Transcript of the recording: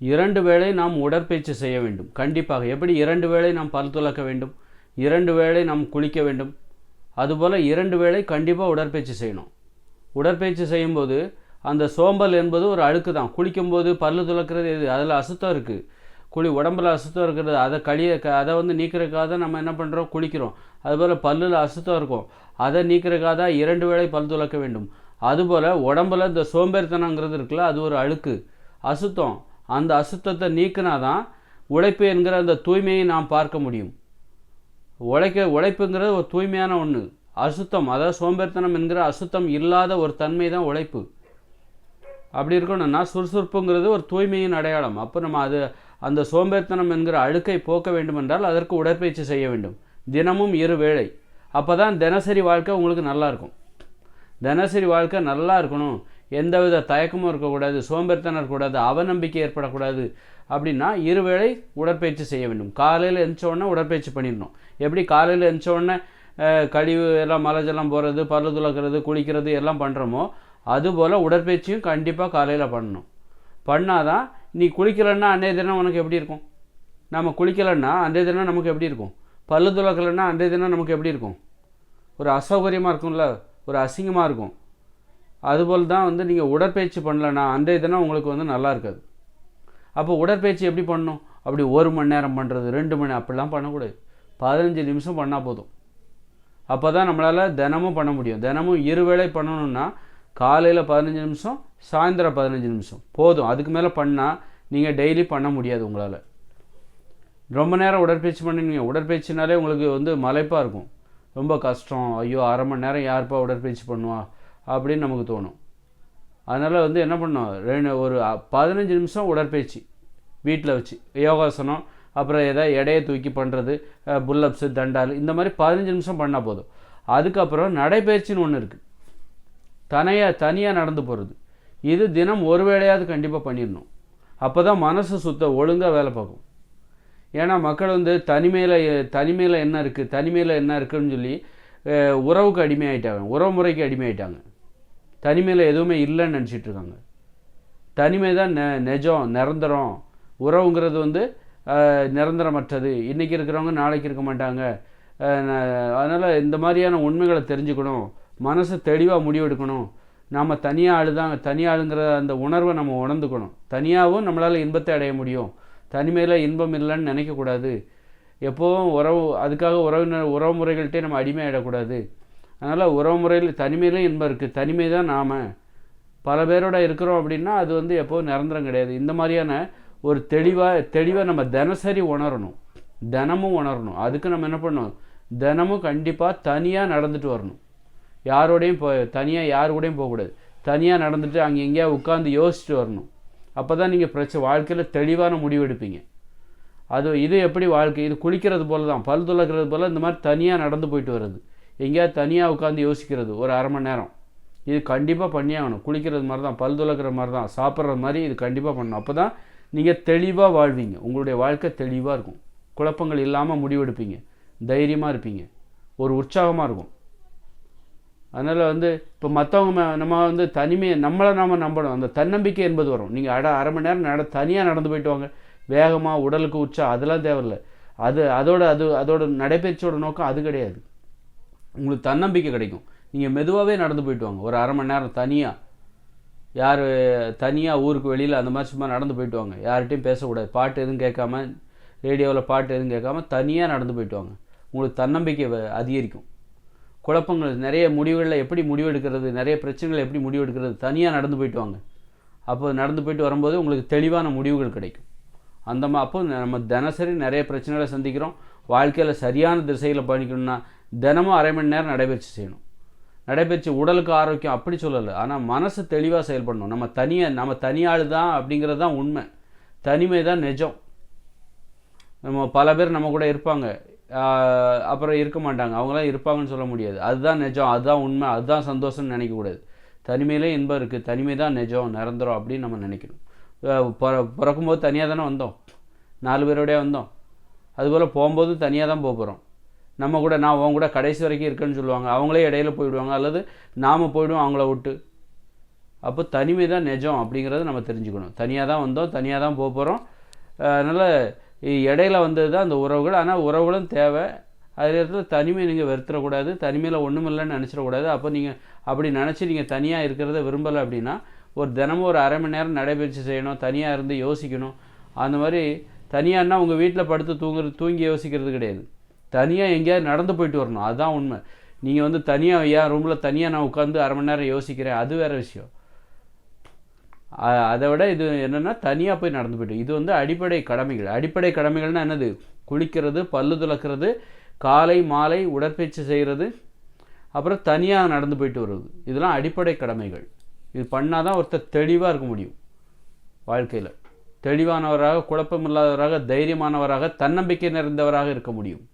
இரண்டு வேளை நாம் உடற்பயிற்சி செய்ய வேண்டும். கண்டிப்பாக எப்படி இரண்டு வேளை நாம் பல் துலக்க வேண்டும்? இரண்டு வேளை நாம் குளிக்க வேண்டும். அதுபோல் இரண்டு வேளை கண்டிப்பாக உடற்பயிற்சி செய்யணும். உடற்பயிற்சி செய்யும்போது அந்த சோம்பல் என்பது ஒரு அழுக்கு தான். குளிக்கும்போது பல்லு துலக்கிறது எது அதில் அசுத்தம் இருக்குது குளி உடம்புல அசுத்தம் இருக்கிறது. அதை கழிய க- அதை வந்து நீக்கிறதுக்காக தான் நம்ம என்ன பண்ணுறோம் குளிக்கிறோம். அதுபோல் பல்லில் அசுத்தம் இருக்கும். அதை நீக்கிறதுக்காக தான் இரண்டு வேளை பல் துலக்க வேண்டும். அதுபோல் உடம்புல இந்த சோம்பேறித்தனங்கிறது இருக்குல்ல அது ஒரு அழுக்கு. அசுத்தம். அந்த அசுத்தத்தை நீக்கினா தான் உழைப்பு என்கிற அந்த தூய்மையை நாம் பார்க்க முடியும். உழைக்க உழைப்புங்கிறது ஒரு தூய்மையான ஒன்று அசுத்தம் அதாவது சோம்பேறித்தனம் என்கிற அசுத்தம் இல்லாத ஒரு தன்மை தான் உழைப்பு. அப்படி இருக்கணும்னா சுறுசுறுப்புங்கிறது ஒரு தூய்மையின் அடையாளம். அப்போ நம்ம அது அந்த சோம்பேறித்தனம் என்கிற அழுக்கை போக்க வேண்டுமென்றால் அதற்கு உடற்பயிற்சி செய்ய வேண்டும். தினமும் இரு வேளை. அப்போ தான் தினசரி வாழ்க்கை உங்களுக்கு நல்லா இருக்கும். தினசரி வாழ்க்கை நல்லா இருக்கணும். எந்தவித தயக்கமும் இருக்கக்கூடாது சோம்பேறித்தனம் இருக்கக்கூடாது அவநம்பிக்கை ஏற்படக்கூடாது அப்படின்னா இருவேளை உடற்பயிற்சி செய்ய வேண்டும். காலையில் எழுந்தோடனே உடற்பயிற்சி பண்ணிடணும். எப்படி காலையில் எழுந்தோடனே கழிவு எல்லாம் மலைஜெல்லாம் போகிறது பல்லு துலக்கிறது குளிக்கிறது எல்லாம் பண்ணுறோமோ அதுபோல் உடற்பயிற்சியும் கண்டிப்பாக காலையில் பண்ணணும். பண்ணால் தான் நீ குளிக்கலைன்னா அன்றைய தினம் உனக்கு எப்படி இருக்கும்? நம்ம குளிக்கலைன்னா அன்றைய தினம் நமக்கு எப்படி இருக்கும்? பல்லு துலக்கலைன்னா அன்றைய தினம் நமக்கு எப்படி இருக்கும்? ஒரு அசௌகரியமாக இருக்கும்ல? ஒரு அசிங்கமாக இருக்கும். அதுபோல் தான் வந்து நீங்கள் உடற்பயிற்சி பண்ணலன்னா அன்றைய தினம் உங்களுக்கு வந்து நல்லா இருக்காது. அப்போ உடற்பயிற்சி எப்படி பண்ணணும் அப்படி ஒரு மணி நேரம் பண்ணுறது ரெண்டு மணி அப்படிலாம் பண்ணக்கூடாது. பதினஞ்சு நிமிஷம் பண்ணால் போதும். அப்போ தான் நம்மளால் தினமும் பண்ண முடியும். தினமும் இருவேளை பண்ணணும்னா காலையில் பதினஞ்சு நிமிஷம் சாயந்தரம் பதினஞ்சு நிமிஷம். போதும். அதுக்கு மேலே பண்ணால் நீங்கள் டெய்லி பண்ண முடியாது உங்களால். ரொம்ப நேரம் உடற்பயிற்சி பண்ணுவீங்க. உடற்பயிற்சினாலே உங்களுக்கு வந்து மலைப்பாக இருக்கும். ரொம்ப கஷ்டம். ஐயோ அரை மணி நேரம் யாருப்பா உடற்பயிற்சி பண்ணுவா? அப்படின்னு நமக்கு தோணும். அதனால் வந்து என்ன பண்ணோம் ரெண்டு ஒரு பதினஞ்சு நிமிஷம் உடற்பயிற்சி. வீட்டில் வச்சு. யோகாசனம் அப்புறம் எதாவது எடையை தூக்கி பண்ணுறது புல்லப்ஸு தண்டால் இந்த மாதிரி பதினஞ்சு நிமிஷம் பண்ணால் போதும். அதுக்கப்புறம் நடைப்பயிற்சின்னு ஒன்று இருக்குது தனியாக தனியாக நடந்து போகிறது இது தினம் ஒரு வேளையாவது கண்டிப்பாக பண்ணிடணும். அப்போ தான் மனசு சுத்த ஒழுங்காக வேலை பார்க்கும். ஏன்னா மக்கள் வந்து தனிமையில் தனிமையில் என்ன இருக்குது தனிமையில் என்ன இருக்குதுன்னு சொல்லி உறவுக்கு அடிமையாயிட்டாங்க. உறவு முறைக்கு அடிமையாயிட்டாங்க. தனிமையில் எதுவுமே இல்லைன்னு நினச்சிட்டு இருக்காங்க. தனிமை தான் நெ நெஜம் நிரந்தரம். உறவுங்கிறது வந்து நிரந்தரமற்றது. இன்றைக்கி இருக்கிறவங்க நாளைக்கு இருக்க மாட்டாங்க. அதனால் இந்த மாதிரியான உண்மைகளை தெரிஞ்சுக்கணும். மனசு தெளிவாக முடிவெடுக்கணும். நாம் தனியாக ஆளு தான் ஆளுங்கிற அந்த உணர்வை நம்ம உணர்ந்துக்கணும். தனியாகவும் நம்மளால் இன்பத்தை அடைய முடியும். தனிமையில் இன்பம் இல்லைன்னு நினைக்கக்கூடாது. எப்போவும் உறவு அதுக்காக உறவினர் உறவு முறைகள்கிட்டே நம்ம அடிமையாயிடக்கூடாது. அதனால் உறவு முறையில் தனிமையிலும் இன்பம் இருக்குது தனிமை தான் நாம். பல பேரோட இருக்கிறோம் அப்படின்னா அது வந்து எப்போவும் நிரந்தரம் கிடையாது. இந்த மாதிரியான ஒரு தெளிவாக தெளிவாக நம்ம தினசரி உணரணும். தினமும் உணரணும். அதுக்கு நம்ம என்ன பண்ணணும்? தினமும் கண்டிப்பாக தனியாக நடந்துட்டு வரணும். யாரோடையும் போ தனியாக யார் கூடயும் போகக்கூடாது தனியாக நடந்துட்டு அங்கே எங்கேயா உட்காந்து யோசிச்சுட்டு வரணும். அப்போ தான் நீங்கள் பிரச்சனை வாழ்க்கையில் தெளிவான முடிவு எடுப்பீங்க. அது இது எப்படி வாழ்க்கை? இது குளிக்கிறது போல தான் பல் துளக்கிறது போல் இந்த மாதிரி தனியாக நடந்து போயிட்டு வர்றது. எங்கேயாவது தனியாக உட்காந்து யோசிக்கிறது ஒரு அரை மணி நேரம். இது கண்டிப்பாக பண்ணி ஆகணும். குளிக்கிறது மாதிரி தான் பல் துளக்கிற மாதிரி தான் சாப்பிட்ற மாதிரி இது கண்டிப்பாக பண்ணணும். அப்போ தான் நீங்கள் தெளிவாக வாழ்வீங்க. உங்களுடைய வாழ்க்கை தெளிவாக இருக்கும். குழப்பங்கள் இல்லாமல் முடிவெடுப்பீங்க தைரியமாக இருப்பீங்க. ஒரு உற்சாகமாக இருக்கும். அதனால் வந்து இப்போ மற்றவங்க நம்ம வந்து தனிமையை நம்மளை நாம் நம்பணும். அந்த தன்னம்பிக்கை என்பது வரும். நீங்கள் அட அரை மணி நேரம் நட தனியாக நடந்து போயிட்டு வாங்க. வேகமாக உடலுக்கு உற்சாக அதெல்லாம் தேவையில்லை. அது அதோட அது அதோட நடைபயிற்சியோட நோக்கம் அது கிடையாது. உங்களுக்கு தன்னம்பிக்கை கிடைக்கும். நீங்கள் மெதுவாகவே நடந்து போயிட்டு வாங்க. ஒரு அரை மணி நேரம் தனியாக யார் தனியாக ஊருக்கு வெளியில் அந்த மாதிரி சும்மா நடந்து போயிட்டு வாங்க. யார்கிட்டையும் பேசக்கூடாது. பாட்டு எதுவும் கேட்காம ரேடியோவில் பாட்டு எதுவும் கேட்காம தனியாக நடந்து போயிட்டு வாங்க. உங்களுக்கு தன்னம்பிக்கை அதிகரிக்கும். குழப்பங்கள் நிறைய முடிவுகளில் எப்படி முடிவெடுக்கிறது நிறைய பிரச்சனைகள் எப்படி முடிவெடுக்கிறது தனியாக நடந்து போயிட்டு வாங்க. அப்போ நடந்து போயிட்டு வரும்போது உங்களுக்கு தெளிவான முடிவுகள் கிடைக்கும். அந்த மா அப்போ நம்ம தினசரி நிறைய பிரச்சனைகளை சந்திக்கிறோம். வாழ்க்கையில் சரியான திசையில் பயணிக்கணும்னா தினமும் அரை மணி நேரம் நடைபயிற்சி செய்யணும். நடைபயிற்சி உடலுக்கு ஆரோக்கியம் அப்படி சொல்லலை. ஆனால் மனசு தெளிவாக செயல்படணும். நம்ம தனியாக நம்ம தனியாள் தான் அப்படிங்கிறது தான் உண்மை. தனிமை தான் நிஜம். நம்ம பல பேர் நம்ம கூட இருப்பாங்க. அப்புறம் இருக்க மாட்டாங்க. அவங்களாம் இருப்பாங்கன்னு சொல்ல முடியாது. அதுதான் நிஜம். அதுதான் உண்மை. அதுதான் சந்தோஷம்னு நினைக்கக்கூடாது தனிமையிலே இன்பம் இருக்குது தனிமை தான் நிஜம். நிரந்தரம் அப்படின்னு நம்ம நினைக்கணும். பிற பிறக்கும்போது தனியாக தானே வந்தோம்? நாலு பேரோடய வந்தோம். அதுபோல் போகும்போதும் தனியாக தான் போக போகிறோம் நம்ம கூட நான் அவங்க கூட கடைசி வரைக்கும் இருக்கேன்னு சொல்லுவாங்க. அவங்களே இடையில போயிடுவாங்க. அல்லது நாம் போயிடுவோம் அவங்கள விட்டு. அப்போ தனிமை தான் நிஜம் அப்படிங்கிறத நம்ம தெரிஞ்சுக்கணும். தனியாக தான் வந்தோம் தனியாக தான் போக போகிறோம் அதனால் இடையில வந்தது தான் அந்த உறவுகள். ஆனால் உறவுகளும் தேவை. அதே இடத்துல தனிமை நீங்கள் வெறுத்துடக்கூடாது தனிமையில் ஒன்றும் இல்லைன்னு நினச்சிடக்கூடாது. அப்போ நீங்கள் அப்படி நினச்சி நீங்கள் தனியாக இருக்கிறத விரும்பலை அப்படின்னா ஒரு தினமும் ஒரு அரை மணி நேரம் நடைபயிற்சி செய்யணும் தனியாக இருந்து யோசிக்கணும். அந்த மாதிரி தனியாகனா உங்கள் வீட்டில் படுத்து தூங்குறது தூங்கி யோசிக்கிறது கிடையாது. தனியாக எங்கேயாவது நடந்து போயிட்டு வரணும். அதுதான் உண்மை. நீங்கள் வந்து தனியாக ஏன் ரூமில் தனியாக நான் உட்காந்து அரை மணி நேரம் யோசிக்கிறேன். அது வேறு விஷயம். அதை விட இது என்னென்னா தனியாக போய் நடந்து போய்ட்டு இது வந்து அடிப்படை கடமைகள். அடிப்படை கடமைகள்னால் என்னது? குளிக்கிறது பல்லு துளக்கிறது காலை மாலை உடற்பயிற்சி செய்கிறது அப்புறம் தனியாக நடந்து போயிட்டு வருவது. இதெல்லாம் அடிப்படை கடமைகள். இது பண்ணால் தான் ஒருத்தர் தெளிவாக இருக்க முடியும் வாழ்க்கையில். தெளிவானவராக குழப்பமில்லாதவராக தைரியமானவராக தன்னம்பிக்கை நிறைந்தவராக இருக்க முடியும்.